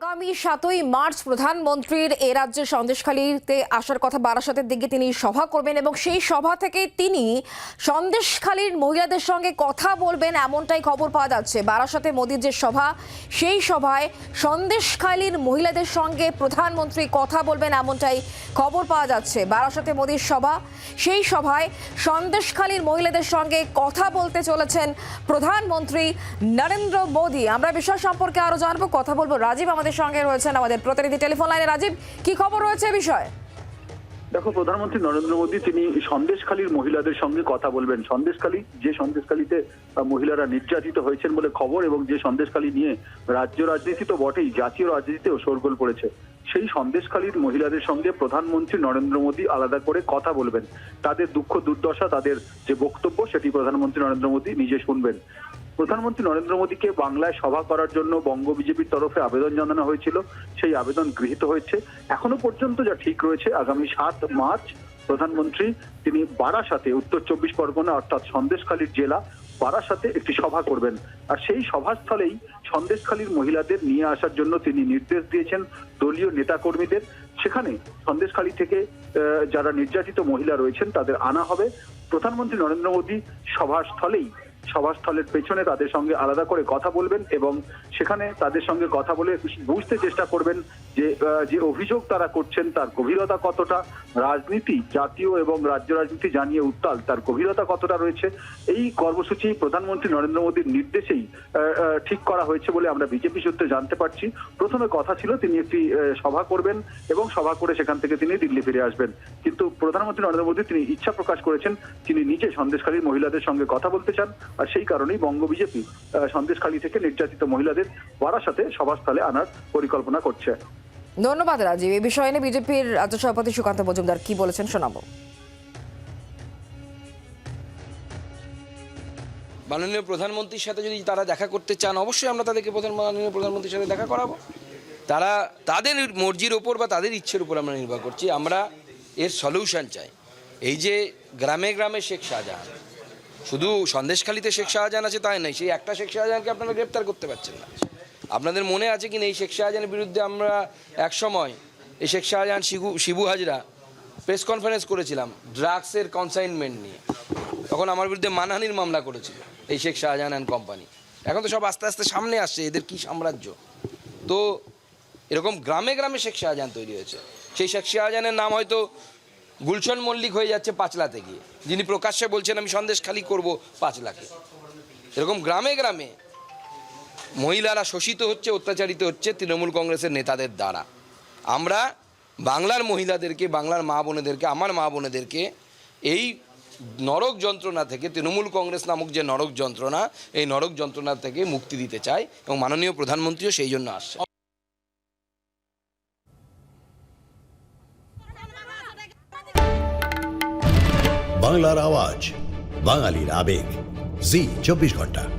আগামী সাতই মার্চ প্রধানমন্ত্রীর এ রাজ্যের সন্দেশখালীতে আসার কথা বারাসাতের দিকে তিনি সভা করবেন এবং সেই সভা থেকে তিনি সন্দেশখালীর মহিলাদের সঙ্গে কথা বলবেন এমনটাই খবর পাওয়া যাচ্ছে। বারাসতে মোদীর যে সভা, সেই সভায় সন্দেশখালীর মহিলাদের সঙ্গে প্রধানমন্ত্রী কথা বলবেন এমনটাই খবর পাওয়া যাচ্ছে। বারাসতে মোদীর সভা, সেই সভায় সন্দেশখালীর মহিলাদের সঙ্গে কথা বলতে চলেছেন প্রধানমন্ত্রী নরেন্দ্র মোদী। আমরা বিষয় সম্পর্কে আরও জানব, কথা বলব। রাজীব, আমাদের সঙ্গে রয়েছেন আমাদের প্রতিনিধি টেলিফোন লাইনে রাজীব, কি খবর রয়েছে বিষয়ে? দেখো, প্রধানমন্ত্রী নরেন্দ্র মোদী, তিনি সন্দেশখালীর মহিলাদের সঙ্গে কথা বলবেন। সন্দেশখালী, যে সন্দেশখালীতে মহিলারা নির্যাতিত হয়েছেন বলে খবর এবং যে সন্দেশখালী নিয়ে রাজ্য রাজনীতি তো বটেই, জাতীয় রাজনীতিতেও শোরগোল পড়েছে। সেই সন্দেশখালীর মহিলাদের সঙ্গে প্রধানমন্ত্রী নরেন্দ্র মোদী আলাদা করে কথা বলবেন। তাদের দুঃখ দুর্দশা, তাদের যে বক্তব্য, সেটি প্রধানমন্ত্রী নরেন্দ্র মোদী নিজে শুনবেন। প্রধানমন্ত্রী নরেন্দ্র মোদীকে বাংলায় সভা করার জন্য বঙ্গ বিজেপির তরফে আবেদন জানানো হয়েছিল। সেই আবেদন গৃহীত হয়েছে। এখনও পর্যন্ত যা ঠিক রয়েছে, আগামী সাত মার্চ প্রধানমন্ত্রী, তিনি বারাসাতে, উত্তর চব্বিশ পরগনা অর্থাৎ সন্দেশখালীর জেলা, বারাসাতে একটি সভা করবেন। আর সেই সভাস্থলেই সন্দেশখালীর মহিলাদের নিয়ে আসার জন্য তিনি নির্দেশ দিয়েছেন দলীয় নেতাকর্মীদের। সেখানে সন্দেশখালী থেকে যারা নির্যাতিত মহিলা রয়েছেন, তাদের আনা হবে। প্রধানমন্ত্রী নরেন্দ্র মোদী সভাস্থলেই সভাস্থলের পেছনে তাদের সঙ্গে আলাদা করে কথা বলবেন এবং সেখানে তাদের সঙ্গে কথা বলে বুঝতে চেষ্টা করবেন যে যে অভিযোগ তারা করছেন তার গভীরতা কতটা, রাজনীতি জাতীয় এবং রাজ্য রাজনীতি জানিয়ে উত্তাল, তার গভীরতা কতটা রয়েছে, এই কর্মসূচি প্রধানমন্ত্রী নরেন্দ্র মোদীর নির্দেশেই ঠিক করা হয়েছে বলে আমরা বিজেপি সূত্রে জানতে পারছি। প্রথমে কথা ছিল, তিনি একটি সভা করবেন এবং সভা করে সেখান থেকে তিনি দিল্লি ফিরে আসবেন। কিন্তু প্রধানমন্ত্রী নরেন্দ্র মোদী তিনি ইচ্ছা প্রকাশ করেছেন, তিনি নিজে সন্দেশখালীর মহিলাদের সঙ্গে কথা বলতে চান, আর সেই কারণেই বঙ্গ বিজেপি সন্দেশখালী থেকে নির্যাতিত মহিলাদের বারাসাতে সভাস্থলে আনার পরিকল্পনা করছে। ধন্যবাদ, রাজীব। এই বিষয়ে নিয়ে বিজেপির রাজ্য সভাপতি সুকান্ত মজুমদার কি বলেছেন শোনাবো। মাননীয় প্রধানমন্ত্রীর সাথে যদি তারা দেখা করতে চান, অবশ্যই আমরা তাদেরকে প্রধান মাননীয় প্রধানমন্ত্রীর সাথে দেখা করাবো। তারা তাদের মর্জির ওপর বা তাদের ইচ্ছের উপর আমরা নির্ভর করছি। আমরা এর সলিউশন চাই। এই যে গ্রামে গ্রামে শেখ শাহজাহান, শুধু সন্দেশখালিতে শেখ শাহজাহান আছে তাই নয়, সেই একটা শেখ শাহজাহানকে আপনারা গ্রেপ্তার করতে পারছেন না। আপনাদের মনে আছে কি না এই শেখ শাহজাহানের বিরুদ্ধে আমরা এক সময় এই শেখ শাহজাহান শিবু শিবু হাজরা প্রেস কনফারেন্স করেছিলাম ড্রাগসের কনসাইনমেন্ট নিয়ে। তখন আমার বিরুদ্ধে মানহানির মামলা করেছিল এই শেখ শাহজাহান অ্যান্ড কোম্পানি এখন তো সব আস্তে আস্তে সামনে আসছে, এদের কি সাম্রাজ্য? তো এরকম গ্রামে গ্রামে শেখ শাহজাহান তৈরি হয়েছে। সেই শেখ শাহজাহানের নাম হয়তো গুলশন মল্লিক হয়ে যাচ্ছে পাঁচলাতে গিয়ে। যিনি প্রকাশ্যে বলছেন, আমি সন্দেশ খালি করব পাঁচলাকে। এরকম গ্রামে গ্রামে মহিলারা শোষিত হচ্ছে, অত্যাচারিত হচ্ছে তৃণমূল কংগ্রেসের নেতাদের দ্বারা। আমরা বাংলার মহিলাদেরকে, বাংলার মা বোনেদেরকে, আমার মা বোনেদেরকে এই নরক যন্ত্রণা থেকে, তৃণমূল কংগ্রেস নামক যে নরক যন্ত্রণা, এই নরক যন্ত্রণা থেকে মুক্তি দিতে চাই এবং মাননীয় প্রধানমন্ত্রীও সেই জন্য আসছে। বাংলার আওয়াজ, বাঙালির আবেগ। জি, চব্বিশ ঘণ্টা।